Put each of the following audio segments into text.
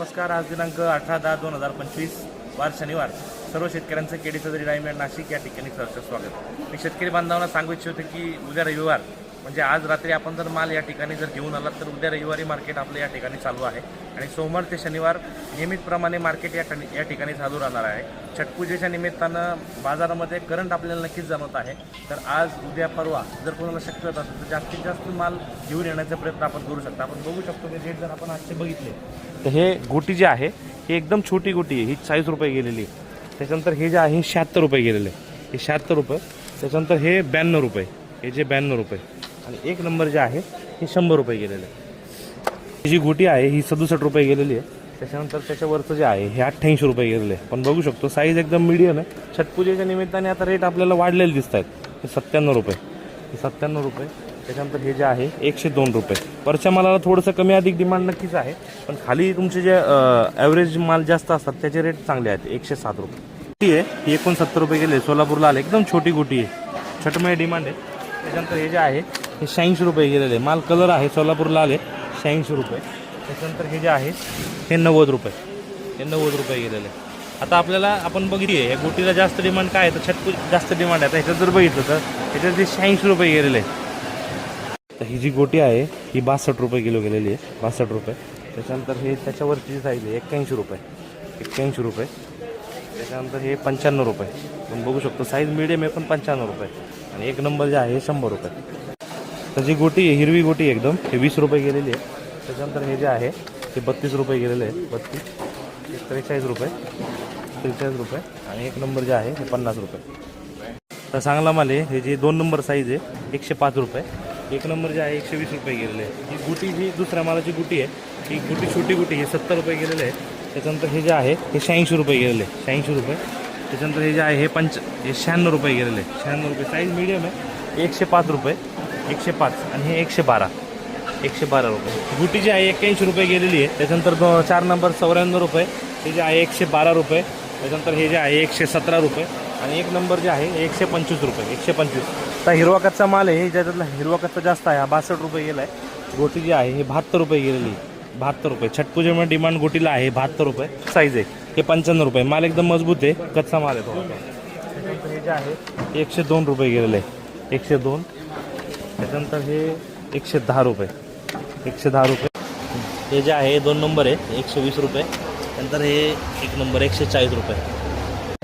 नमस्कार आज दिनांक अठरा दहा दोन हजार पंचवीस वार शनिवार. सर्व शेतकऱ्यांचं केडी सदरी डायमंड नाशिक या ठिकाणी सहर्ष स्वागत. मी शेतकरी बांधवांना सांगू इच्छितो की उद्या रविवार म्हणजे आज रात्री आपण जर माल या ठिकाणी जर घेऊन आलात तर उद्या रविवारी मार्केट आपलं या ठिकाणी चालू आहे. आणि सोमवार ते शनिवार नियमितप्रमाणे मार्केट या या ठिकाणी चालू राहणार आहे. छटपूजेच्या निमित्तानं बाजारामध्ये करंट आपल्याला नक्कीच जाणवत आहे. तर आज उद्या परवा जर कोणाला शक्य होत असेल तर जास्तीत जास्त माल घेऊन येण्याचा प्रयत्न आपण करू शकता. आपण बघू शकतो की रेट जर आपण आजचे बघितले तर हे गोटी जे आहे ही एकदम छोटी गोटी आहे. ही चाळीस रुपये गेलेली आहे. त्याच्यानंतर हे जे आहे शहात्तर रुपये गेलेले हे शहात्तर रुपये. त्याच्यानंतर हे ब्याण्णव रुपये. हे जे ब्याण्णव रुपये. आणि एक नंबर जे आहे हे शंभर रुपये गेलेले. आहे ही जी गोटी आहे ही सदुसष्ट रुपये गेलेली आहे. त्याच्यानंतर त्याच्यावरचं जे आहे हे अठ्ठ्याऐंशी रुपये गेलेले आहे. पण बघू शकतो साईज एकदम मिडियम आहे. छटपूजेच्या निमित्ताने आता रेट आपल्याला वाढलेले दिसत आहेत हे सत्त्याण्णव रुपये. सत्त्याण्णव रुपये. त्याच्यानंतर हे जे आहे एकशे दोन रुपये. वरच्या मालाला थोडंसं कमी अधिक डिमांड नक्कीच आहे. पण खाली तुमचे जे ॲव्हरेज माल जास्त असतात त्याचे रेट चांगले आहेत. एकशे सात रुपये. गोटी आहे ही एकोणसत्तर रुपये गेले सोलापूरला आले. एकदम छोटी गोटी आहे. छटमय डिमांड आहे. त्याच्यानंतर हे जे आहे हे शहाऐंशी रुपये गेलेले. आहे. माल कलर आहे सोलापूरला आले शहाऐंशी रुपये. त्याच्यानंतर हे जे आहे हे नव्वद रुपये. हे नव्वद रुपये गेलेले. आहे. आता आपल्याला आपण बघितली आहे या गोटीला जास्त डिमांड काय आहे? तर छटपूर जास्त डिमांड आहे. आता ह्याच्यात जर बघितलं तर ह्याच्यात जे शहाऐंशी रुपये गेलेले आहे तर ही जी गोटी आहे ही बासष्ट रुपये किलो गेलेली आहे. बासष्ट रुपये. त्याच्यानंतर हे त्याच्यावरची जी साईज आहे एक्क्याऐंशी रुपये. एक्क्याऐंशी रुपये. त्याच्यानंतर हे पंच्याण्णव रुपये. आपण बघू शकतो साईज मिडियम आहे पण पंच्याण्णव रुपये. आणि एक नंबर जे आहे हे शंभर रुपये. तर जी गोटी आहे हिरवी गोटी आहे एकदम हे वीस रुपये गेलेली आहे. त्याच्यानंतर हे जे आहे ते बत्तीस रुपये गेलेले आहे बत्तीस त्रेचाळीस रुपये त्रेचाळीस रुपये. आणि एक नंबर जे आहे हे पन्नास रुपये. तर चांगला माल हे जे दोन नंबर साईज आहे एकशे पाच रुपये. एक नंबर जे आहे एकशे वीस रुपये गेलेले आहे ही गुटी जी दुसऱ्या मालाची गुटी आहे ही गुटी छोटी गुटी हे सत्तर रुपये गेलेले आहे त्याच्यानंतर हे जे आहे हे शहाऐंशी रुपये गेलेले आहे शहाऐंशी रुपये. त्याच्यानंतर हे जे आहे हे पंच हे शहाण्णव रुपये गेलेले आहे शहाण्णव रुपये. साईज मिडियम आहे. एकशे पाच रुपये. एकशे पाच आणि हे एकशे बारा. एकशे बारा रुपये. गुटी जी आहे एक्क्याऐंशी रुपये गेलेली आहे. त्याच्यानंतर दो चार नंबर चौऱ्याण्णव रुपये. हे जे आहे एकशे बारा रुपये. त्याच्यानंतर हे जे आहे एकशे सतरा रुपये. आणि एक नंबर जे आहे एकशे पंचवीस रुपये. एकशे पंचवीस. तर हिरवा कच्चा माल आहे ज्याच्यातला हिरवा कच्चा जास्त आहे हा बासष्ट रुपये गेला आहे. गोटी जी आहे हे बहात्तर रुपये गेलेली आहे. बहात्तर रुपये. छटपूजेमुळे डिमांड गोटीला आहे बहात्तर रुपये. साईज आहे. हे पंच्याण्णव रुपये. माल एकदम मजबूत आहे. कच्चा माल आहे तो. हे जे आहे एकशे दोन रुपये गेलेले आहे. एकशे दोन. त्याच्यानंतर हे एकशे दहा रुपये. एकशे दहा रुपये. हे जे आहे दोन नंबर आहे एकशे वीस रुपये. नंतर हे एक नंबर एकशे चाळीस रुपये.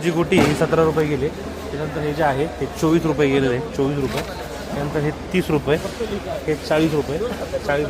जी गोटी ही सतरा रुपये गेली. त्याच्यानंतर हे जे आहे हे चोवीस रुपये गेलेले आहे चोवीस रुपये. त्यानंतर हे तीस रुपये हे चाळीस रुपये चाळीस